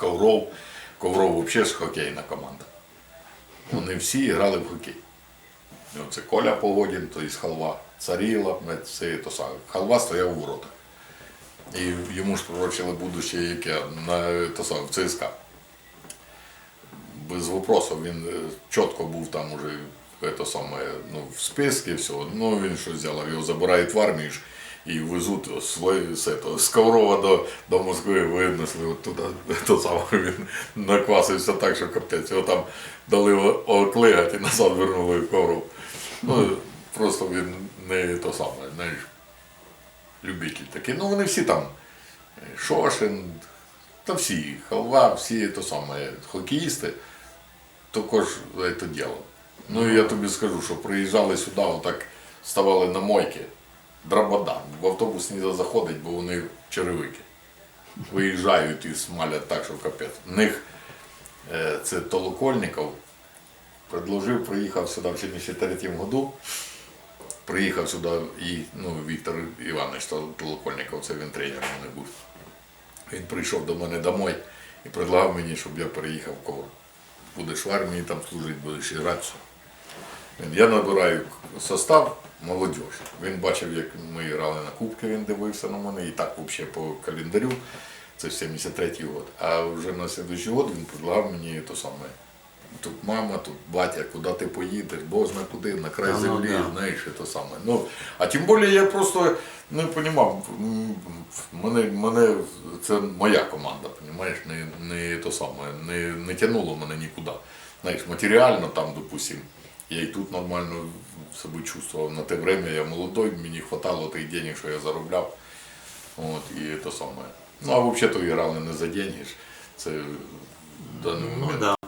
Ковров. Ковров взагалі ж хокейна команда. Вони всі грали в хокей. Ну, Це Коля Погодін, то із халва, Царіла, це то саме. Халва стояв у воротах. І йому ж пророчили будуще яке на то саме, в ЦСКА. Без вопросу, він е, чітко був там уже е, то саме, ну, в списку, все. Ну він що взяв, його забирають в армію ж і везуть свої, з, этого, з Коврова до, до Москви, винесли от туди, то саме він наквасився так, що капець. Його там дали оклигати і назад вернули в Ковров. Ну, просто він не то саме, знаєш, любитель такий. Ну вони всі там. е, Шошин, та всі, халва, всі то саме, хокеїсти, також це діло. Ну і я тобі скажу, що приїжджали сюди, отак ставали на мойки, драбадан. В автобус не заходить, бо вони черевики. Виїжджають і смалять так, що капець. У них е, це Толокольников предложив, приїхав сюди в 73-му году. Приїхав сюди і ну, Віктор Іванович Тол- Толокольников, це він тренер мене був. Він прийшов до мене домой і предлагав мені, щоб я переїхав в Ковр. Будеш в армії, там служити, будеш грати. все. Я набираю состав молодь. Він бачив, як ми грали на Кубки, він дивився на мене, і так взагалі по календарю. Це 73-й год. А вже на слідуючий год він предлагав мені то саме. Тут мама, тут батя, куди ти поїдеш, бо зна куди, на край Ну, ну, землі, да. знаєш, і то саме. Ну, а тим більше я просто не розумів, мене, мене це моя команда, розумієш, не, не то саме, не, не тягнуло мене нікуди. Знаєш, матеріально там, допустим, я і тут нормально себе чувствовал. На те время я молодой, мені хватало тих денег, що я заробляв. От, і то саме. Ну, а взагалі то грали не за деньги. Це в даний момент.